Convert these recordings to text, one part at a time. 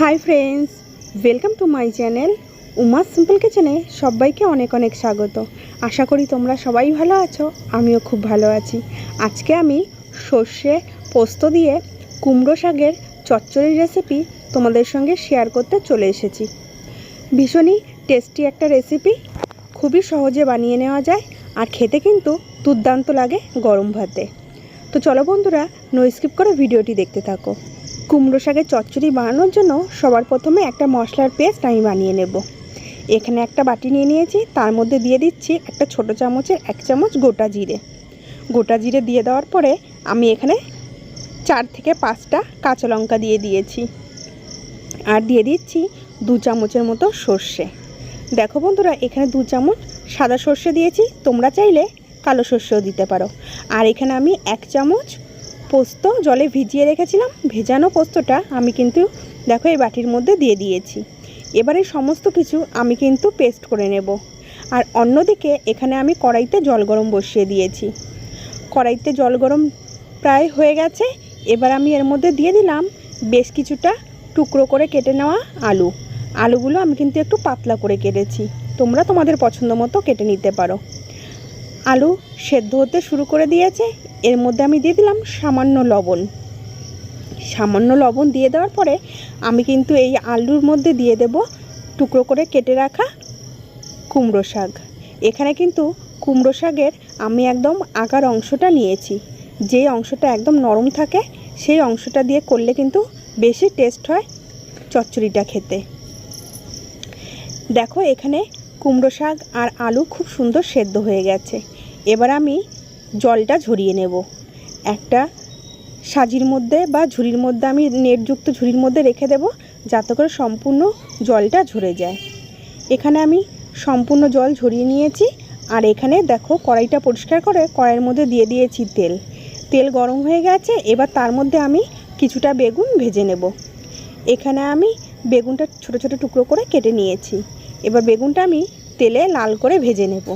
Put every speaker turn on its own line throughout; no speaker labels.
Hi friends welcome to my channel Uma simple কিচেনে সবাইকে অনেক অনেক স্বাগত। আশা করি তোমরা সবাই ভালো আছো, আমিও খুব ভালো আছি। আজকে আমি সর্ষে পোস্ত দিয়ে কুমড়ো শাকের চচ্চড়ির রেসিপি তোমাদের সঙ্গে শেয়ার করতে চলে এসেছি। ভীষণই টেস্টি একটা রেসিপি খুবই সহজে বানিয়ে নেওয়া যায় আর খেতে কিন্তু দুর্দান্ত লাগে গরম ভাতে। তো চলো বন্ধুরা নো স্কিপ করে ভিডিওটি দেখতে থাকো। কুমড়ো শাকের চচ্চড়ি বানানোর জন্য সবার প্রথমে একটা মশলার পেস্ট আমি বানিয়ে নেব। এখানে একটা বাটি নিয়ে নিয়েছি, তার মধ্যে দিয়ে দিচ্ছি একটা ছোট চামচের এক চামচ গোটা জিরে। গোটা জিরে দিয়ে দেওয়ার পরে আমি এখানে চার থেকে পাঁচটা কাঁচা লঙ্কা দিয়ে দিয়েছি। আর দিয়ে দিচ্ছি দু চামচের মতো সর্ষে। দেখো বন্ধুরা, এখানে দু চামচ সাদা সর্ষে দিয়েছি, তোমরা চাইলে কালো সর্ষেও দিতে পারো। আর এখানে আমি এক চামচ পোস্ত জলে ভিজিয়ে রেখেছিলাম, ভেজানো পোস্তটা আমি কিন্তু দেখো এই বাটির মধ্যে দিয়ে দিয়েছি। এবারে সমস্ত কিছু আমি কিন্তু পেস্ট করে নেব। আর অন্যদিকে এখানে আমি কড়াইতে জল গরম বসিয়ে দিয়েছি। কড়াইতে জল গরম প্রায় হয়ে গেছে, এবার আমি এর মধ্যে দিয়ে দিলাম বেশ কিছুটা টুকরো করে কেটে নেওয়া আলু। আলুগুলো আমি কিন্তু একটু পাতলা করে কেটেছি। তোমরা তোমাদের পছন্দ মতো কেটে নিতে পারো। আলু সেদ্ধ হতে শুরু করে দিয়েছে। এর মধ্যে আমি দিয়ে দিলাম সামান্য লবণ। সামান্য লবণ দিয়ে দেওয়ার পরে আমি কিন্তু এই আলুর মধ্যে দিয়ে দেব টুকরো করে কেটে রাখা কুমড়ো শাক। এখানে কিন্তু কুমড়ো শাকের আমি একদম আগার অংশটা নিয়েছি। যে অংশটা একদম নরম থাকে, সেই অংশটা দিয়ে করলে কিন্তু বেশি টেস্ট হয় চচ্চড়িটা খেতে। দেখো এখানে কুমড়ো শাক আর আলু খুব সুন্দর সেদ্ধ হয়ে গেছে। এবার আমি জলটা ঝরিয়ে নেব। একটা সাজির মধ্যে বা ঝুড়ির মধ্যে আমি নেটযুক্ত ঝুড়ির মধ্যে রেখে দেব যাতে করে সম্পূর্ণ জলটা ঝরে যায়। এখানে আমি সম্পূর্ণ জল ঝরিয়ে নিয়েছি আর এখানে দেখো কড়াইটা পরিষ্কার করে কড়াইয়ের মধ্যে দিয়ে দিয়েছি তেল। তেল গরম হয়ে গেছে, এবার তার মধ্যে আমি কিছুটা বেগুন ভেজে নেব। এখানে আমি বেগুনটা ছোট ছোট টুকরো করে কেটে নিয়েছি। এবার বেগুনটা আমি তেলে লাল করে ভেজে নেব।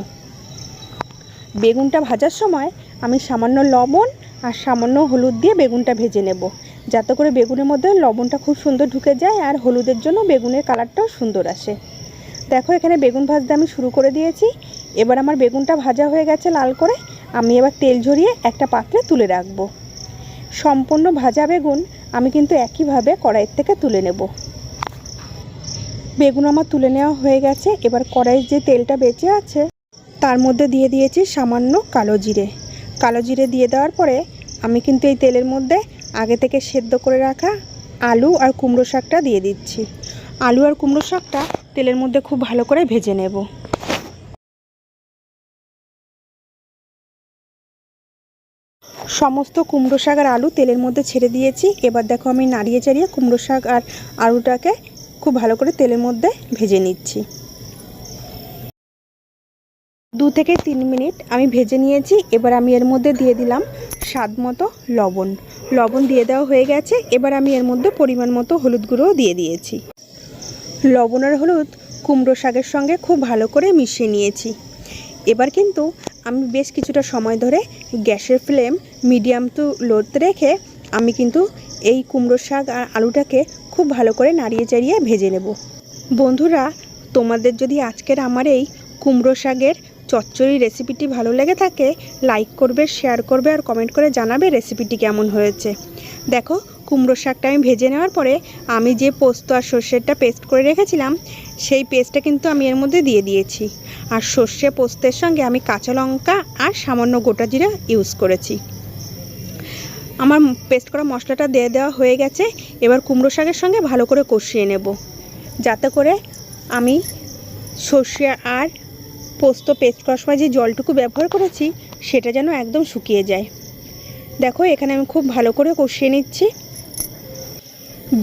বেগুনটা ভাজার সময় আমি সামান্য লবণ আর সামান্য হলুদ দিয়ে বেগুনটা ভেজে নেব। যাতে করে বেগুনের মধ্যে লবণটা খুব সুন্দর ঢুকে যায় আর হলুদের জন্য বেগুনের কালারটাও সুন্দর আসে। দেখো, এখানে বেগুন ভাজতে আমি শুরু করে দিয়েছি। এবার আমার বেগুনটা ভাজা হয়ে গেছে লাল করে। আমি এবার তেল ঝরিয়ে একটা পাত্রে তুলে রাখব। সম্পূর্ণ ভাজা বেগুন আমি কিন্তু একইভাবে কড়াইয়ের থেকে তুলে নেব। বেগুন আমার তুলে নেওয়া হয়ে গেছে। এবার কড়াইয়ের যে তেলটা বেঁচে আছে তার মধ্যে দিয়ে দিয়েছি সামান্য কালো জিরে। কালো জিরে দিয়ে দেওয়ার পরে আমি কিন্তু এই তেলের মধ্যে আগে থেকে সেদ্ধ করে রাখা আলু আর কুমড়ো শাকটা দিয়ে দিচ্ছি। আলু আর কুমড়ো শাকটা তেলের মধ্যে খুব ভালো করে ভেজে নেব। সমস্ত কুমড়ো শাক আর আলু তেলের মধ্যে ছেড়ে দিয়েছি। এবার দেখো আমি নাড়িয়ে চাড়িয়ে কুমড়ো শাক আর আলুটাকে খুব ভালো করে তেলের মধ্যে ভেজে নিচ্ছি। দু থেকে তিন মিনিট আমি ভেজে নিয়েছি, এবার আমি এর মধ্যে দিয়ে দিলাম স্বাদ মতো লবণ। লবণ দিয়ে দেওয়া হয়ে গেছে, এবার আমি এর মধ্যে পরিমাণ মতো হলুদ গুঁড়োও দিয়ে দিয়েছি। লবণ আর হলুদ কুমড়ো শাকের সঙ্গে খুব ভালো করে মিশিয়ে নিয়েছি। এবার কিন্তু আমি বেশ কিছুটা সময় ধরে গ্যাসের ফ্লেম মিডিয়াম টু লোতে রেখে আমি কিন্তু এই কুমড়ো শাক আর আলুটাকে খুব ভালো করে নাড়িয়ে চাড়িয়ে ভেজে নেব। বন্ধুরা, তোমাদের যদি আজকের আমার এই কুমড়ো শাকের চচ্চড়ি রেসিপিটি ভালো লেগে থাকে লাইক করবে শেয়ার করবে আর কমেন্ট করে জানাবে রেসিপিটি কেমন হয়েছে। দেখো, কুমড়ো শাকটা আমি ভেজে নেওয়ার পরে আমি যে পোস্ত আর সর্ষেরটা পেস্ট করে রেখেছিলাম, সেই পেস্টটা কিন্তু আমি এর মধ্যে দিয়ে দিয়েছি। আর সর্ষে পোস্তের সঙ্গে আমি কাঁচা লঙ্কা আর সামান্য গোটা জিরা ইউজ করেছি। আমার পেস্ট করা মশলাটা দিয়ে দেওয়া হয়ে গেছে, এবার কুমড়ো শাকের সঙ্গে ভালো করে কষিয়ে নেব। যাতে করে আমি সর্ষে আর পোস্ত পেস্ট করার সময় যে জলটুকু ব্যবহার করেছি, সেটা যেন একদম শুকিয়ে যায়। দেখো, এখানে আমি খুব ভালো করে কষিয়ে নিচ্ছি।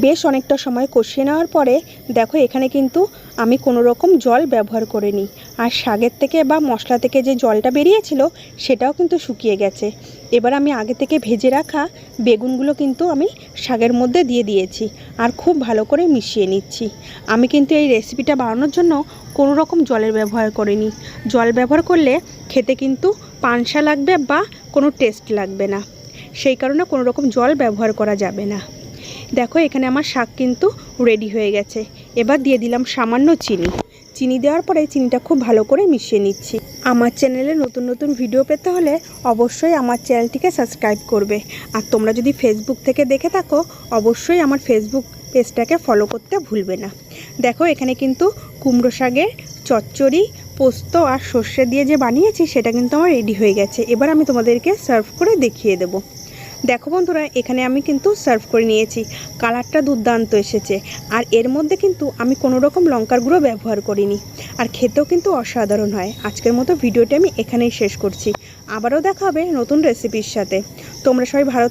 বেশ অনেকটা সময় কষিয়ে নেওয়ার পরে, দেখো, এখানে কিন্তু আমি কোনো রকম জল ব্যবহার করিনি। আর শাকের থেকে বা মশলা থেকে যে জলটা বেরিয়েছিল, সেটাও কিন্তু শুকিয়ে গেছে। এবার আমি আগে থেকে ভেজে রাখা বেগুনগুলো কিন্তু আমি শাকের মধ্যে দিয়ে দিয়েছি আর খুব ভালো করে মিশিয়ে নিচ্ছি। আমি কিন্তু এই রেসিপিটা বানানোর জন্য কোনো রকম জলের ব্যবহার করিনি। জল ব্যবহার করলে খেতে কিন্তু পানসা লাগবে বা কোনো টেস্ট লাগবে না। সেই কারণে কোনো রকম জল ব্যবহার করা যাবে না। দেখো এখানে আমার শাক কিন্তু রেডি হয়ে গেছে। এবার দিয়ে দিলাম সামান্য চিনি। চিনি দেওয়ার পরে চিনিটা খুব ভালো করে মিশিয়ে নিচ্ছি। আমার চ্যানেলে নতুন নতুন ভিডিও পেতে হলে অবশ্যই আমার চ্যানেলটিকে সাবস্ক্রাইব করবে। আর তোমরা যদি ফেসবুক থেকে দেখে থাকো, অবশ্যই আমার ফেসবুক পেজটাকে ফলো করতে ভুলবে না। দেখো, এখানে কিন্তু কুমড়ো শাকের চচ্চড়ি, পোস্ত আর সর্ষে দিয়ে যে বানিয়েছি, সেটা কিন্তু আমার রেডি হয়ে গেছে। এবার আমি তোমাদেরকে সার্ভ করে দেখিয়ে দেবো। দেখো বন্ধুরা, এখানে আমি কিন্তু সার্ভ করে নিয়েছি। কালারটা দুর্দান্ত এসেছে। আর এর মধ্যে কিন্তু আমি কোনো রকম লঙ্কার গুঁড়ো ব্যবহার করিনি। আর খেতেও কিন্তু অসাধারণ হয়। আজকের মতো ভিডিওটি আমি এখানেই শেষ করছি। আবারও দেখা হবে নতুন রেসিপির সাথে। তোমরা সবাই ভালো